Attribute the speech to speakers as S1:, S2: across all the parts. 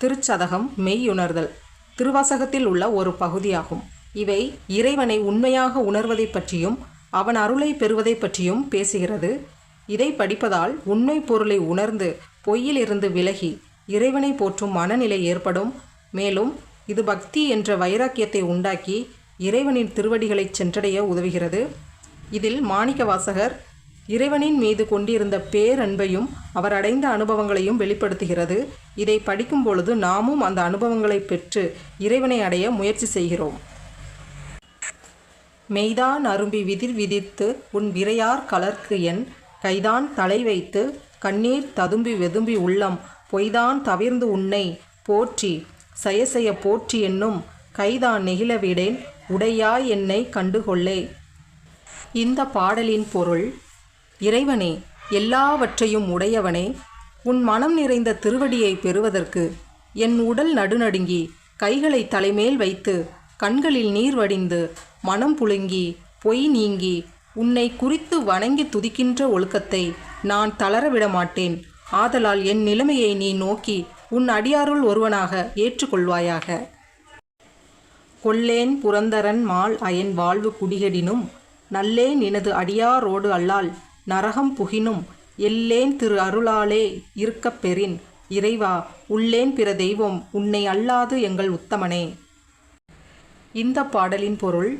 S1: திருச்சதகம் மெய்யுணர்தல். திருவாசகத்தில் உள்ள ஒரு பகுதியாகும். இவை இறைவனை உண்மையாக உணர்வதைப் பற்றியும் அவன் அருளை பெறுவதைப் பற்றியும் பேசுகிறது. இதை படிப்பதால் உண்மை பொருளை உணர்ந்து பொய்யிலிருந்து விலகி இறைவனை போற்றும் மனநிலை ஏற்படும். மேலும் இது பக்தி என்ற வைராக்கியத்தை உண்டாக்கி இறைவனின் திருவடிகளைச் சென்றடைய உதவுகிறது. இதில் மாணிக்கவாசகர் இறைவனின் மீது கொண்டிருந்த பேரன்பையும் அவர் அடைந்த அனுபவங்களையும் வெளிப்படுத்துகிறது. இதை படிக்கும் பொழுது நாமும் அந்த அனுபவங்களை பெற்று இறைவனை அடைய முயற்சி செய்கிறோம். மெய்தான் அரும்பி விதிர் விதித்து உன் விரையார் கலர்க்கு என் கைதான் தலை வைத்து கண்ணீர் ததும்பி வெதும்பி உள்ளம் பொய்தான் தவிர்ந்து உன்னை போற்றி சயசெய போற்றி என்னும் கைதான் நெகிழவிடேன் உடையாய் என்னை கண்டுகொள்ளே. இந்த பாடலின் பொருள் இறைவனே எல்லாவற்றையும் உடையவனே உன் மனம் நிறைந்த திருவடியை பெறுவதற்கு என் உடல் நடுநடுங்கி கைகளை தலைமேல் வைத்து கண்களில் நீர் வடிந்து மனம் புழுங்கி பொய் நீங்கி உன்னை குறித்து வணங்கி துதிக்கின்ற ஒழுக்கத்தை நான் தளரவிட மாட்டேன். ஆதலால் என் நிலைமையை நீ நோக்கி உன் அடியாருள் ஒருவனாக ஏற்றுக்கொள்வாயாக. கொல்லேன் புரந்தரன் மால் அயன் வாழ்வு குடிகடினும் நல்லேன் எனது அடியாரோடு அல்லால் நரகம் புகினும். எல்லேன் திரு அருளாலே இருக்கப் பெறின். இறைவா உள்ளேன் பிற தெய்வம் உன்னை அல்லாது எங்கள் உத்தமனே. இந்த பாடலின் பொருள்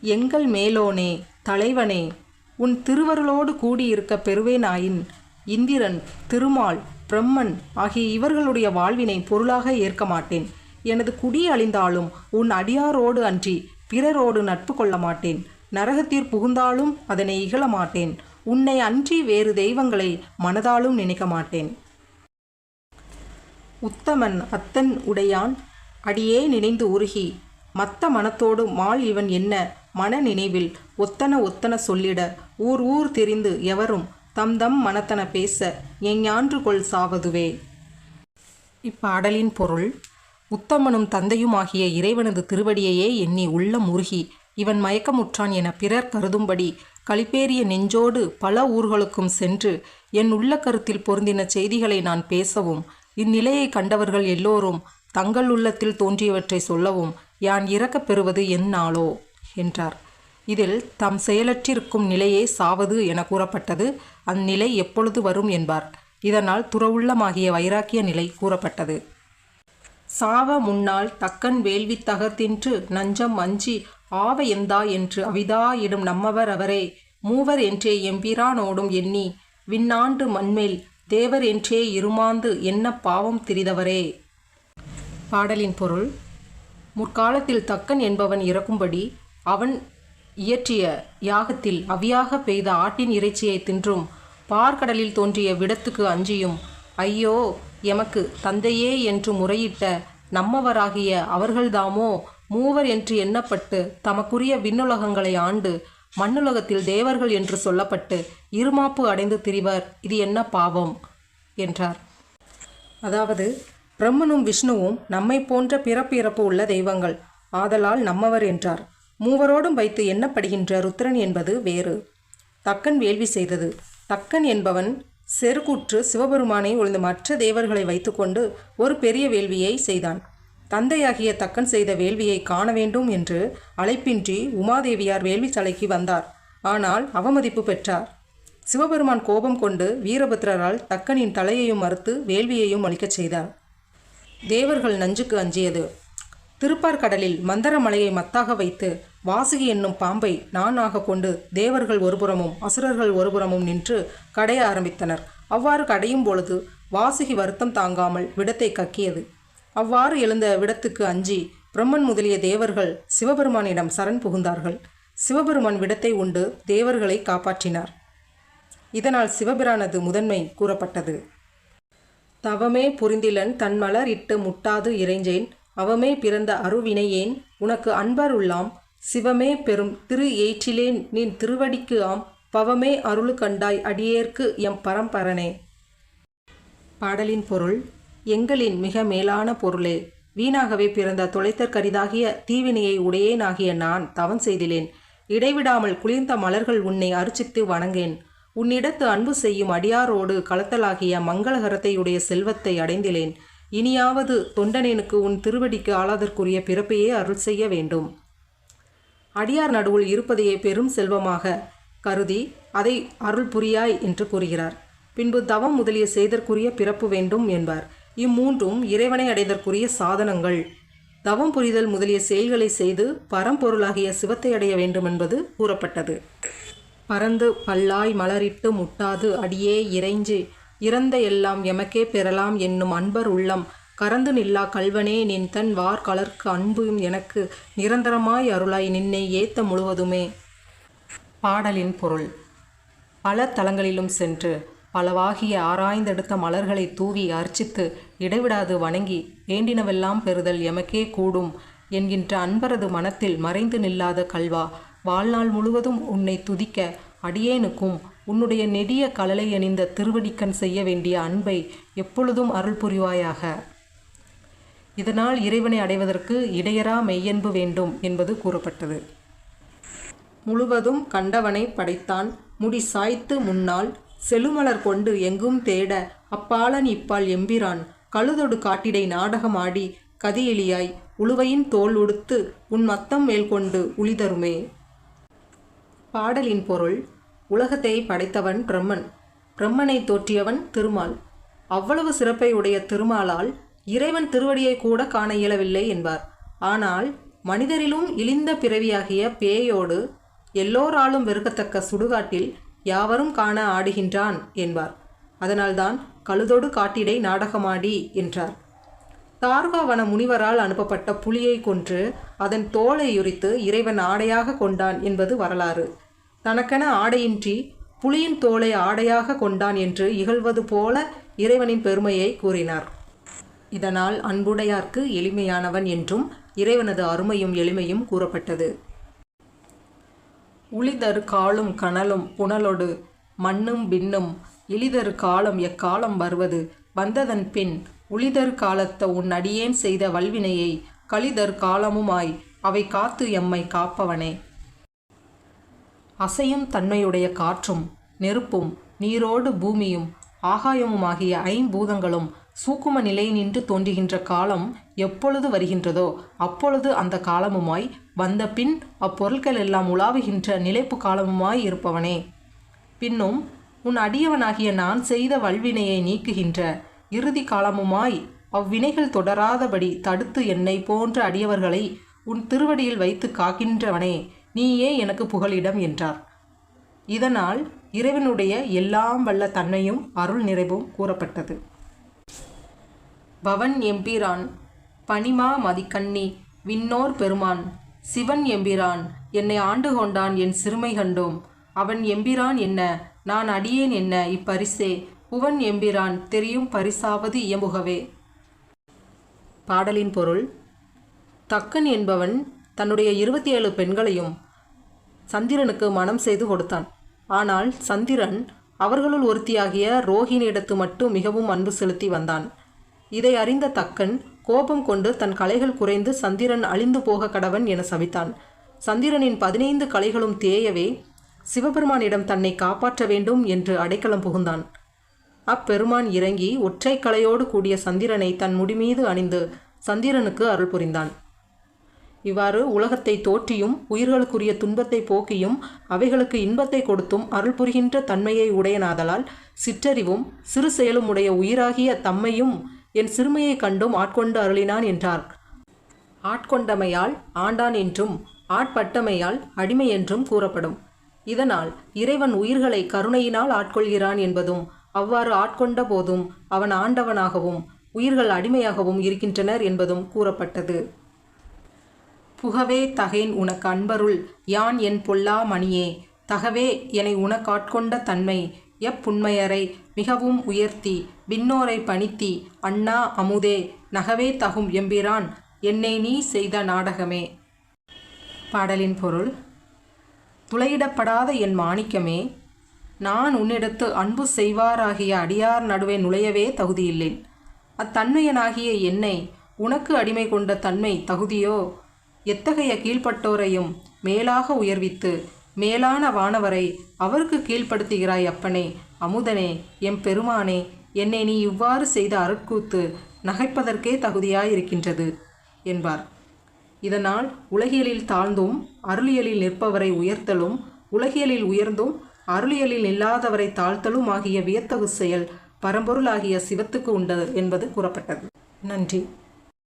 S1: எங்கள் மேலோனே தலைவனே உன் திருவருளோடு கூடியிருக்க பெறுவேனாயின். இந்திரன் திருமால் பிரம்மன் ஆகிய இவர்களுடைய வாழ்வினை பொருளாக ஏற்க மாட்டேன். எனது குடி அழிந்தாலும் உன் அடியாரோடு அன்றி பிறரோடு நட்பு கொள்ள மாட்டேன். நரகத்திற் புகுந்தாலும் அதனை இகழ மாட்டேன். உன்னை அன்றி வேறு தெய்வங்களை மனதாலும் நினைக்க மாட்டேன். உத்தமன் அத்தன் உடையான் அடியே நினைந்து உருகி மத்த மனத்தோடு மால் இவன் என்ன மன நினைவில் ஒத்தன ஒத்தன சொல்லிட ஊர் ஊர் தெரிந்து எவரும் தம் தம் மனத்தன பேச எஞ்ஞான்று கொள் சாவதுவே. இப்பாடலின் பொருள் உத்தமனும் தந்தையுமாகிய இறைவனது திருவடியையே எண்ணி உள்ளம் உருகி இவன் மயக்கமுற்றான் என பிறர் கருதும்படி களிப்பேறிய நெஞ்சோடு பல ஊர்களுக்கும் சென்று என் உள்ள கருத்தில் பொருந்தின செய்திகளை நான் பேசவும் இந்நிலையை கண்டவர்கள் எல்லோரும் தங்கள் உள்ளத்தில் தோன்றியவற்றை சொல்லவும் யான் இறக்கப் பெறுவது என் நாளோ? என்றார். இதில் தம் செயலற்றிருக்கும் நிலையே சாவது என கூறப்பட்டது. அந்நிலை எப்பொழுது வரும் என்பார். இதனால் துறவுள்ளமாகிய வைராக்கிய நிலை கூறப்பட்டது. சாவ முன்னால் தக்கன் வேள்வி தகர்த்தின்று நஞ்சம் அஞ்சி ஆவ எந்தா என்று அவிதாயிடும் நம்மவர் அவரே. மூவர் என்றே எம்பிரானோடும் எண்ணி விண்ணாண்டு மண்மேல் தேவர் என்றே இருமாந்து என்ன பாவம் திரிதவரே. பாடலின் பொருள் முற்காலத்தில் தக்கன் என்பவன் இறக்கும்படி அவன் இயற்றிய யாகத்தில் அவியாக பெய்த ஆட்டின் இறைச்சியை தின்றும் பார்க்கடலில் தோன்றிய விடத்துக்கு அஞ்சியும் ஐயோ எமக்கு தந்தையே என்று முறையிட்ட நம்மவராகிய அவர்கள்தாமோ மூவர் என்று எண்ணப்பட்டு தமக்குரிய விண்ணுலகங்களை ஆண்டு மண்ணுலகத்தில் தேவர்கள் என்று சொல்லப்பட்டு இருமாப்பு அடைந்து திரிவர். இது என்ன பாவம்? என்றார். அதாவது பிரம்மனும் விஷ்ணுவும் நம்மை போன்ற பிறப்பு இறப்பு உள்ள தெய்வங்கள். ஆதலால் நம்மவர் என்றார். மூவரோடும் வைத்து எண்ணப்படுகின்ற ருத்ரன் என்பது வேறு. தக்கன் வேள்வி செய்தது. தக்கன் என்பவன் செருக்குற்று சிவபெருமானை ஒழுந்து மற்ற தேவர்களை வைத்துக்கொண்டு ஒரு பெரிய வேள்வியை செய்தான். தந்தையாகிய தக்கன் செய்த வேள்வியை காண வேண்டும் என்று அழைப்பின்றி உமாதேவியார் வேள்வி சாலைக்கு வந்தார். ஆனால் அவமதிப்பு பெற்றார். சிவபெருமான் கோபம் கொண்டு வீரபத்ரரால் தக்கனின் தலையையும் மறுத்து வேள்வியையும் அளிக்கச் செய்தார். தேவர்கள் நஞ்சுக்கு அஞ்சியது. திருப்பார்கடலில் மந்தர மலையை மத்தாக வைத்து வாசுகி என்னும் பாம்பை நானாக கொண்டு தேவர்கள் ஒருபுறமும் அசுரர்கள் ஒருபுறமும் நின்று கடைய ஆரம்பித்தனர். அவ்வாறு கடையும் பொழுது வாசுகி வருத்தம் தாங்காமல் விடத்தை கக்கியது. அவ்வாறு எழுந்த விடத்துக்கு அஞ்சி பிரம்மன் முதலிய தேவர்கள் சிவபெருமானிடம் சரண் புகுந்தார்கள். சிவபெருமான் விடத்தை உண்டு தேவர்களை காப்பாற்றினார். இதனால் சிவபிரானது முதன்மை கூறப்பட்டது. தவமே புரிந்திலன் தன் மலர் இட்டு முட்டாது இறைஞ்சேன். அவமே பிறந்த அருவினையேன். உனக்கு அன்பர் உள்ளாம். சிவமே பெரும் திரு ஏற்றிலேன். நின் திருவடிக்கு ஆம். பவமே அருளு கண்டாய் அடியேற்கு எம் பரம்பரனே. பாடலின் பொருள் எங்களின் மிக மேலான பொருளே. வீணாகவே பிறந்த தொலைத்தற்கரிதாகிய தீவினையை உடையேனாகிய நான் தவம் செய்திலேன். இடைவிடாமல் குளிர்ந்த மலர்கள் உன்னை அர்ச்சித்து வணங்கேன். உன்னிடத்து அன்பு செய்யும் அடியாரோடு கலத்தலாகிய மங்களகரத்தையுடைய செல்வத்தை அடைந்திலேன். இனியாவது தொண்டனேனுக்கு உன் திருவடிக்கு ஆளாதற்குரிய பிறப்பையே அருள் செய்ய வேண்டும். அடியார் நடுவில் இருப்பதையே பெரும் செல்வமாக கருதி அதை அருள் புரியாய் என்று கூறுகிறார். பின்பு தவம் முதலிய செய்தற்குரிய பிறப்பு வேண்டும் என்பார். இம்மூன்றும் இறைவனை அடைதற்குரிய சாதனங்கள். தவம் புரிதல் முதலிய செயல்களை செய்து பரம்பொருளாகிய சிவத்தை அடைய வேண்டும் என்பது கூறப்பட்டது. பறந்து பல்லாய் மலரிட்டு முட்டாது அடியே இறைஞ்சு இறந்த எல்லாம் எமக்கே பெறலாம் என்னும் அன்பர் உள்ளம். கறந்து நில்லா கல்வனே நின் தன் வார் கலர்க்கு அன்பும் எனக்கு நிரந்தரமாய் அருளாய் நின்னை ஏத்த முழுவதுமே. பாடலின் பொருள். பல தலங்களிலும் சென்று பலவாகிய ஆராய்ந்தெடுத்த மலர்களை தூவி அர்ச்சித்து இடைவிடாது வணங்கி வேண்டினவெல்லாம் பெறுதல் எமக்கே கூடும் என்கின்ற அன்பரது மனத்தில் மறைந்து நில்லாத கல்வா வாழ்நாள் முழுவதும் உன்னை துதிக்க அடியேனுக்கும் உன்னுடைய நெடிய கலலை அணிந்த திருவடிக்கண் செய்ய வேண்டிய அன்பை எப்பொழுதும் அருள் புரிவாயாக. இதனால் இறைவனை அடைவதற்கு இடையரா மெய்யன்பு வேண்டும் என்பது கூறப்பட்டது. முழுவதும் கண்டவனை படைத்தான் முடி சாய்த்து முன்னால் செழுமலர் கொண்டு எங்கும் தேட அப்பாலன் இப்பால் எம்பிரான். கழுதொடு காட்டிடை நாடகமாடி கதியெளியாய் உழுவையின் தோல் உடுத்து உன் மத்தம் மேல் கொண்டு உளிதருமே. பாடலின் பொருள் உலகத்தை படைத்தவன் பிரம்மன். பிரம்மனை தோற்றியவன் திருமால். அவ்வளவு சிறப்பை உடைய திருமாலால் இறைவன் திருவடியை கூட காண இயலவில்லை என்பார். ஆனால் மனிதரிலும் இழிந்த பிறவியாகிய பேயோடு எல்லோராலும் வெறுக்கத்தக்க சுடுகாட்டில் யாவரும் காண ஆடுகின்றான் என்பார். அதனால்தான் கழுதொடு காட்டிடை நாடகமாடி என்றார். தார்காவன முனிவரால் அனுப்பப்பட்ட புலியை கொன்று அதன் தோலை உரித்து இறைவன் ஆடையாக கொண்டான் என்பது வரலாறு. தனக்கென ஆடையின்றி புலியின் தோலை ஆடையாக கொண்டான் என்று இகழ்வது போல இறைவனின் பெருமையை கூறினார். இதனால் அன்புடையார்க்கு எளிமையானவன் என்றும் இறைவனது அருமையும் எளிமையும் கூறப்பட்டது. உளிதரு காலும் கனலும் புனலொடு மண்ணும் பின்னும் இளிதரு காலம் எக்காலம் வருவது? வந்ததன் பின் உளிதர் காலத்த உன் அடியேன் செய்த வல்வினையை கலிதர் காலமுமாய் அவை காத்து எம்மை காப்பவனே. அசையும் தன்மையுடைய காற்றும் நெருப்பும் நீரோடு பூமியும் ஆகாயமுமாகிய ஐம்பூதங்களும் சூக்கும நிலை நின்று தோன்றுகின்ற காலம் எப்பொழுது வருகின்றதோ அப்பொழுது அந்த காலமுமாய் வந்த பின் அப்பொருட்கள் எல்லாம் உலாவுகின்ற நிலைப்பு காலமுமாய் இருப்பவனே. பின்னும் உன் அடியவனாகிய நான் செய்த வல்வினையை நீக்குகின்ற இறுதி காலமுமாய் அவ்வினைகள் தொடராதபடி தடுத்து என்னை போன்ற அடியவர்களை உன் திருவடியில் வைத்து காக்கின்றவனே நீயே எனக்கு புகலிடம் என்றார். இதனால் இறைவனுடைய எல்லாம் வல்ல தன்மையும் அருள் நிறைவும் கூறப்பட்டது. பவன் எம்பிரான் பனிமா மதிக்கண்ணி விண்ணோர் பெருமான் சிவன் எம்பிரான் என்னை ஆண்டு கொண்டான் என் சிறுமை கண்டோம். அவன் எம்பிரான் என்ன? நான் அடியேன் என்ன? இப்பரிசே புவன் எம்பிரான் தெரியும் பரிசாவது இயம்புகவே. பாடலின் பொருள் தக்கன் என்பவன் தன்னுடைய இருபத்தி ஏழு பெண்களையும் சந்திரனுக்கு மனம் செய்து கொடுத்தான். ஆனால் சந்திரன் அவர்களுள் ஒருத்தியாகிய ரோஹிணியிடத்து மட்டும் மிகவும் அன்பு செலுத்தி வந்தான். இதை அறிந்த தக்கன் கோபம் கொண்டு தன் கலைகள் குறைந்து சந்திரன் அழிந்து போக கடவன் என சபித்தான் சந்திரனின் பதினைந்து கலைகளும் தேயவே சிவபெருமானிடம் தன்னை காப்பாற்ற வேண்டும் என்று அடைக்கலம் புகுந்தான். அப்பெருமான் இறங்கி ஒற்றை கலையோடு கூடிய சந்திரனை தன் முடிமீது அணிந்து சந்திரனுக்கு அருள் புரிந்தான். இவ்வாறு உலகத்தை தோற்றியும் உயிர்களுக்குரிய துன்பத்தை போக்கியும் அவைகளுக்கு இன்பத்தை கொடுத்தும் அருள் புரிகின்ற தன்மையை உடையனாதலால் சிற்றறிவும் சிறு செயலும் உடைய உயிராகிய தம்மையும் என் சிறுமையை கண்டும் ஆட்கொண்டு அருளினான் என்றார். ஆட்கொண்டமையால் ஆண்டான் என்றும் ஆட்பட்டமையால் அடிமை என்றும் கூறப்படும். இதனால் இறைவன் உயிர்களை கருணையினால் ஆட்கொள்கிறான் என்பதும் அவ்வாறு ஆட்கொண்ட போதும் அவன் ஆண்டவனாகவும் உயிர்கள் அடிமையாகவும் இருக்கின்றனர் என்பதும் கூறப்பட்டது. புகவே தகேன் உனக்கு அன்பருள் யான் என் பொல்லா மணியே தகவே என்னை உனக்காட்கொண்ட தன்மை எப்புண்மையரை மிகவும் உயர்த்தி விண்ணோரை பணித்தி அண்ணா அமுதே நகவே தகும் எம்பிரான் என்னை நீ செய்த நாடகமே. பாடலின் பொருள் துளையிடப்படாத என் மாணிக்கமே நான் உன்னிடத்து அன்பு செய்வாராகிய அடியார் நடுவே நுழையவே தகுதியில்லேன் அத்தன்மையனாகிய என்னை உனக்கு அடிமை கொண்ட தன்மை தகுதியோ? எத்தகைய கீழ்ப்பட்டோரையும் மேலாக உயர்வித்து மேலான வானவரை அவருக்கு கீழ்ப்படுத்துகிறாய் அப்பனே. அமுதனே எம் பெருமானே என்னை நீ இவ்வாறு செய்த அருட்கூத்து நகைப்பதற்கே தகுதியாயிருக்கின்றது என்பார். இதனால் உலகியலில் தாழ்ந்தும் அருளியலில் நிற்பவரை உயர்த்தலும் உலகியலில் உயர்ந்தும் அருளியலில் இல்லாதவரை தாழ்த்தலும் ஆகிய வியத்தகு செயல் பரம்பொருளாகிய சிவத்துக்கு உண்டது என்பது கூறப்பட்டது. நன்றி.